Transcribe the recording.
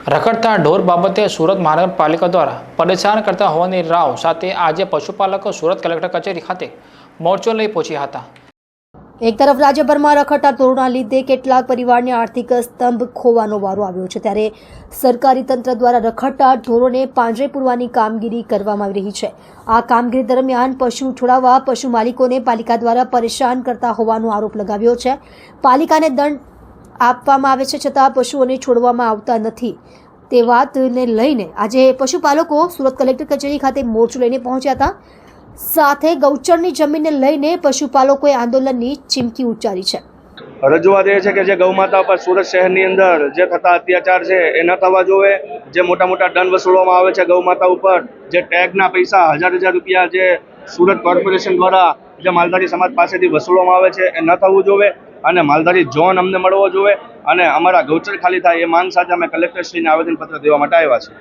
રખડતા ઢોર બાબતે સુરત મહાનગરપાલિકા દ્વારા પરેશાન કરતા હોવાની રાવ સાથે આજે પશુપાલકો સુરત કલેક્ટર કચેરી ખાતે મોરચો લઈ પહોંચ્યા હતા. એક તરફ રાજ્યભરમાં રખડતા ઢોરના લીધે કેટલાક પરિવારને આર્થિક સ્તંભ ખોવાનો વારો આવ્યો છે, ત્યારે સરકારી તંત્ર દ્વારા રખડતા ઢોરોને પાંજરે પૂરવાની કામગીરી કરવામાં આવી રહી છે. આ કામગીરી દરમિયાન પશુ છોડાવવા પશુ માલિકોને પાલિકા દ્વારા પરેશાન કરતા હોવાનો આરોપ લગાવ્યો છે. પાલિકાને દંડ આપવામાં આવે છે છતાં પશુઓને છોડવામાં આવતા નથી. તે વાતને લઈને આજે પશુપાલકો સુરત કલેક્ટર કચેરી ખાતે મોરચો લઈને પહોંચ્યા હતા. સાથે ગૌચરની જમીનને લઈને પશુપાલકોએ આંદોલનની ચીમકી ઉચ્ચારી છે. રજૂઆત એ છે કે જે ગૌમાતા પર સુરત શહેરની અંદર જે થતા અત્યાચાર છે એ ન થવા જોવે. જે મોટા મોટા દંડ વસૂલવામાં આવે છે ગૌમાતા ઉપર, જે ટેગના પૈસા, હજાર હજાર રૂપિયા જે સુરત કોર્પોરેશન દ્વારા જે માલધારી સમાજ પાસેથી વસૂલવામાં આવે છે એ ન થવું જોવે. અને માલધારી ઝોન અમને મળવો જોઈએ અને અમારા ગૌચર ખાલી થાય એ માંગ સાથે અમે કલેક્ટરશ્રીને આવેદનપત્ર દેવા માટે આવ્યા છે